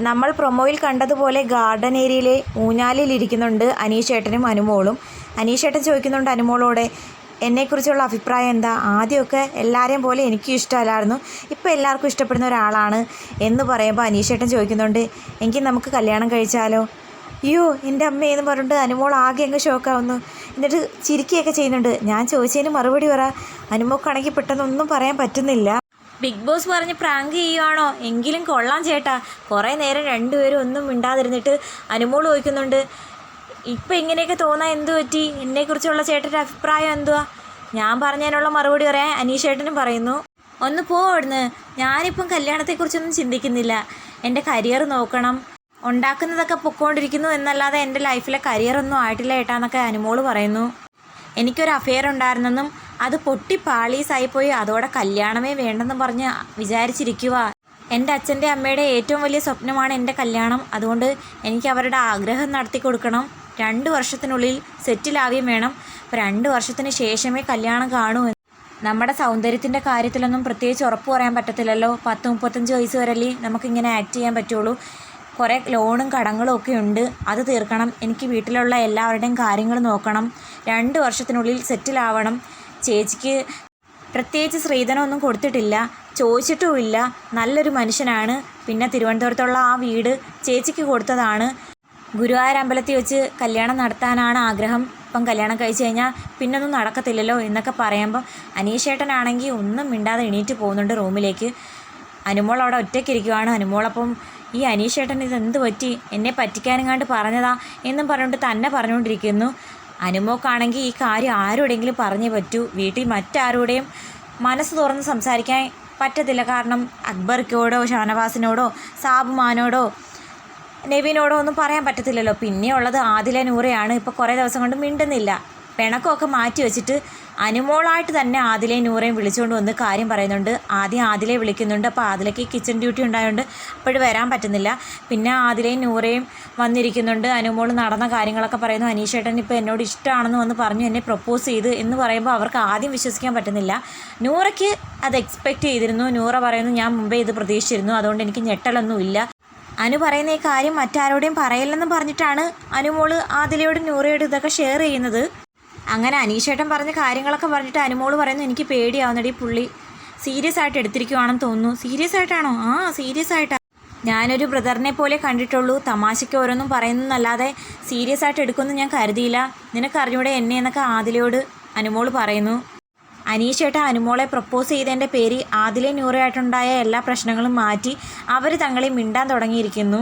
നമ്മൾ പ്രൊമോയിൽ കണ്ടതുപോലെ ഗാർഡൻ ഏരിയയിലെ ഊഞ്ഞാലിലിരിക്കുന്നുണ്ട് അനീഷേട്ടനും അനുമോളും. അനീഷേട്ടൻ ചോദിക്കുന്നുണ്ട് അനുമോളോടെ എന്നെക്കുറിച്ചുള്ള അഭിപ്രായം എന്താ? ആദ്യമൊക്കെ എല്ലാവരെയും പോലെ എനിക്കും ഇഷ്ടമല്ലായിരുന്നു. ഇപ്പോൾ എല്ലാവർക്കും ഇഷ്ടപ്പെടുന്ന ഒരാളാണ് എന്ന് പറയുമ്പോൾ അനീഷേട്ടൻ ചോദിക്കുന്നുണ്ട് എങ്കിൽ നമുക്ക് കല്യാണം കഴിച്ചാലോ? അയ്യോ എന്റെ അമ്മയെന്ന് പറഞ്ഞിട്ട് അനുമോൾ ആകെ അങ്ങ് ഷോക്കാവുന്നു. എന്നിട്ട് ചിരിക്കുകയൊക്കെ ചെയ്യുന്നുണ്ട്. ഞാൻ ചോദിച്ചതിന് മറുപടി പറ. അനുമോക്കാണെങ്കിൽ പെട്ടെന്നൊന്നും പറയാൻ പറ്റുന്നില്ല. ബിഗ് ബോസ് പറഞ്ഞ് പ്രാങ്ക് ചെയ്യുവാണോ? എങ്കിലും കൊള്ളാം ചേട്ടാ. കുറേ നേരം രണ്ടുപേരും ഒന്നും മിണ്ടാതിരുന്നിട്ട് അനുമോൾ ചോദിക്കുന്നുണ്ട് ഇപ്പം ഇങ്ങനെയൊക്കെ തോന്നാൻ എന്തു പറ്റി? എന്നെക്കുറിച്ചുള്ള ചേട്ടന്റെ അഭിപ്രായം എന്തുവാ? ഞാൻ പറഞ്ഞതിനുള്ള മറുപടി പറയാൻ അനീഷേട്ടനും പറയുന്നു ഒന്ന് പോ അവിടുന്ന്. ഞാനിപ്പം കല്യാണത്തെക്കുറിച്ചൊന്നും ചിന്തിക്കുന്നില്ല. എന്റെ കരിയർ നോക്കണം. ഉണ്ടാക്കുന്നതൊക്കെ പൊക്കോണ്ടിരിക്കുന്നു എന്നല്ലാതെ എന്റെ ലൈഫിലെ കരിയറൊന്നും ആയിട്ടില്ല ഏട്ടാന്നൊക്കെ അനുമോൾ പറയുന്നു. എനിക്കൊരു അഫെയർ ഉണ്ടായിരുന്നെന്നും അത് പൊട്ടി പാളീസായിപ്പോയി. അതോടെ കല്യാണമേ വേണ്ടെന്ന് പറഞ്ഞ് വിചാരിച്ചിരിക്കുക എന്റെ അച്ഛന്റെ അമ്മയുടെ ഏറ്റവും വലിയ സ്വപ്നമാണ് എന്റെ കല്യാണം. അതുകൊണ്ട് എനിക്ക് അവരുടെ ആഗ്രഹം നടത്തി കൊടുക്കണം. രണ്ട് വർഷത്തിനുള്ളിൽ സെറ്റിലാവുകയും വേണം. അപ്പോൾ രണ്ട് വർഷത്തിന് ശേഷമേ കല്യാണം കാണൂ എന്ന്. നമ്മുടെ സൗന്ദര്യത്തിന്റെ കാര്യത്തിലൊന്നും പ്രത്യേകിച്ച് ഉറപ്പ് പറയാൻ പറ്റത്തില്ലല്ലോ. പത്ത് മുപ്പത്തഞ്ച് വയസ്സ് വരെയല്ലേ നമുക്കിങ്ങനെ ആക്ട് ചെയ്യാൻ പറ്റുള്ളൂ. കുറേ ലോണും കടങ്ങളും ഒക്കെ ഉണ്ട്. അത് തീർക്കണം. എനിക്ക് വീട്ടിലുള്ള എല്ലാവരുടെയും കാര്യങ്ങൾ നോക്കണം. രണ്ട് വർഷത്തിനുള്ളിൽ സെറ്റിലാവണം. ചേച്ചിക്ക് പ്രത്യേകിച്ച് സ്ത്രീധനമൊന്നും കൊടുത്തിട്ടില്ല ചോദിച്ചിട്ടുമില്ല. നല്ലൊരു മനുഷ്യനാണ്. പിന്നെ തിരുവനന്തപുരത്തുള്ള ആ വീട് ചേച്ചിക്ക് കൊടുത്തതാണ്. ഗുരുവായൂർ അമ്പലത്തിൽ വെച്ച് കല്യാണം നടത്താനാണ് ആഗ്രഹം. ഇപ്പം കല്യാണം കഴിച്ച് കഴിഞ്ഞാൽ പിന്നൊന്നും നടക്കത്തില്ലല്ലോ എന്നൊക്കെ പറയുമ്പം അനീഷേട്ടനാണെങ്കിൽ ഒന്നും മിണ്ടാതെ എണീറ്റ് പോകുന്നുണ്ട് റൂമിലേക്ക്. അനുമോൾ അവിടെ ഒറ്റയ്ക്കിരിക്കുവാണ് അനുമോളപ്പം ഈ അനീഷേട്ടൻ ഇത് എന്ത് പറ്റി? എന്നെ പറ്റിക്കാനും കണ്ട് പറഞ്ഞതാ? എന്നും പറഞ്ഞുകൊണ്ട് തന്നെ പറഞ്ഞുകൊണ്ടിരിക്കുന്നു. അനുമോക്കാണെങ്കിൽ ഈ കാര്യം ആരോടെങ്കിലും പറഞ്ഞേ പറ്റൂ. വീട്ടിൽ മറ്റാരോടെയും മനസ്സ് തുറന്ന് സംസാരിക്കാൻ പറ്റത്തില്ല. കാരണം അക്ബർക്കോടോ ഷാനവാസിനോടോ സാബുമാനോടോ നവീനോടോ ഒന്നും പറയാൻ പറ്റത്തില്ലല്ലോ. പിന്നെയുള്ളത് ആദില നൂറയാണ്. ഇപ്പോൾ കുറേ ദിവസം കൊണ്ട് മിണ്ടുന്നില്ല. പിണക്കമൊക്കെ മാറ്റി വെച്ചിട്ട് അനുമോളായിട്ട് തന്നെ ആദിലയും നൂറയും വിളിച്ചുകൊണ്ട് വന്ന് കാര്യം പറയുന്നുണ്ട്. ആദ്യം ആദിലെ വിളിക്കുന്നുണ്ട്. അപ്പോൾ ആദിലയ്ക്ക് കിച്ചൺ ഡ്യൂട്ടി ഉണ്ടായതുകൊണ്ട് അപ്പോഴും വരാൻ പറ്റുന്നില്ല. പിന്നെ ആദിലയും നൂറയും വന്നിരിക്കുന്നുണ്ട്. അനുമോൾ നടന്ന കാര്യങ്ങളൊക്കെ പറയുന്നു. അനീഷേട്ടൻ ഇപ്പോൾ എന്നോട് ഇഷ്ടമാണെന്ന് വന്ന് പറഞ്ഞു എന്നെ പ്രപ്പോസ് ചെയ്ത് എന്ന് പറയുമ്പോൾ അവർക്ക് ആദ്യം വിശ്വസിക്കാൻ പറ്റുന്നില്ല. നൂറയ്ക്ക് അത് എക്സ്പെക്റ്റ് ചെയ്തിരുന്നു. നൂറ പറയുന്നു ഞാൻ മുമ്പേ ഇത് പ്രതീക്ഷിച്ചിരുന്നു. അതുകൊണ്ട് എനിക്ക് ഞെട്ടലൊന്നുമില്ല അനു പറയുന്ന ഈ കാര്യം മറ്റാരോടെയും പറയില്ലെന്ന് പറഞ്ഞിട്ടാണ് അനുമോൾ ആദിലയോടും നൂറയോടും ഇതൊക്കെ ഷെയർ ചെയ്യുന്നത്. അങ്ങനെ അനീഷേട്ടൻ പറഞ്ഞ കാര്യങ്ങളൊക്കെ പറഞ്ഞിട്ട് അനുമോൾ പറയുന്നു എനിക്ക് പേടിയാവുന്നടി പുള്ളി സീരിയസ് ആയിട്ട് എടുത്തിരിക്കുവാണെന്ന് തോന്നുന്നു. സീരിയസ് ആയിട്ടാണോ? ആ സീരിയസ് ആയിട്ടാ. ഞാനൊരു ബ്രദറിനെ പോലെ കണ്ടിട്ടുള്ളൂ തമാശയ്ക്ക് ഓരോന്നും പറയുന്നല്ലാതെ സീരിയസ് ആയിട്ട് എടുക്കുമെന്ന് ഞാൻ കരുതിയില്ല. നിനക്കറിഞ്ഞൂടെ എന്നെ എന്നൊക്കെ ആദിലയോട് അനുമോൾ പറയുന്നു. അനീഷേട്ട അനുമോളെ പ്രപ്പോസ് ചെയ്തതിന്റെ പേര് ആദിലെ നൂറയായിട്ടുണ്ടായ എല്ലാ പ്രശ്നങ്ങളും മാറ്റി അവർ തങ്ങളെ മിണ്ടാൻ തുടങ്ങിയിരിക്കുന്നു.